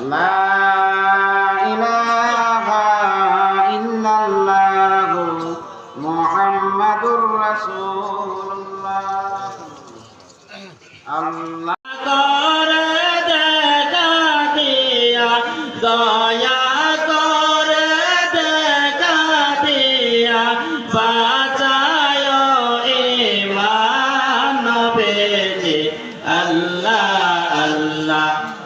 لا إله إلا الله محمد رسول الله الله করে দেখা দিয়া দয়া করে দেখা দিয়া বাঁচায় ইমান বেজে আল্লাহ আল্লাহ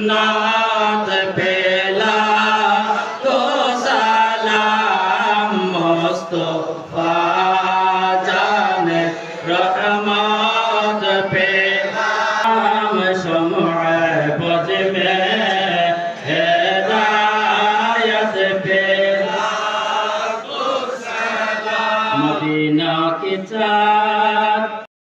সুন্নাত পেলা তো সালাম মোস্তফা জানে রহমত পেলাম সময়